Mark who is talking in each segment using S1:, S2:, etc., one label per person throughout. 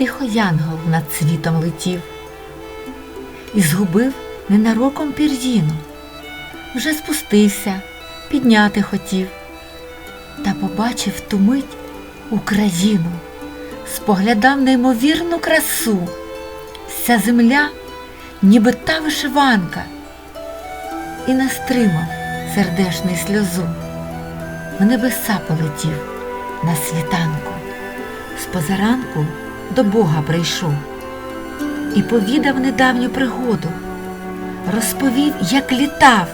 S1: Тихо янгол над світом летів і згубив ненароком пір'їну. Вже спустився, підняти хотів, та побачив ту мить Україну, споглядав неймовірну красу, вся земля, ніби та вишиванка, і не стримав сердешний сльозу. В небеса полетів на світанку, з позаранку до Бога прийшов і повідав недавню пригоду, розповів, як літав,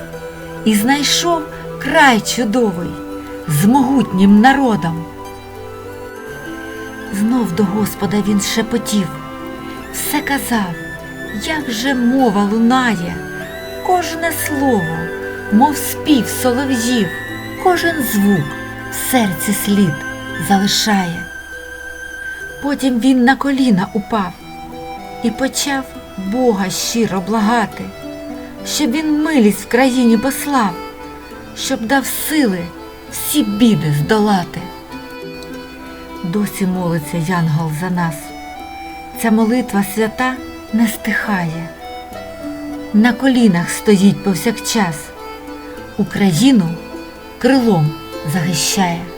S1: і знайшов край чудовий з могутнім народом. Знов до Господа він шепотів, все казав, як же мова лунає, кожне слово, мов спів солов'їв, кожен звук в серці слід залишає. Потім він на коліна упав і почав Бога щиро благати, щоб він милість в країні послав, щоб дав сили всі біди здолати. Досі молиться Янгол за нас. Ця молитва свята не стихає. На колінах стоїть повсякчас, Україну крилом захищає.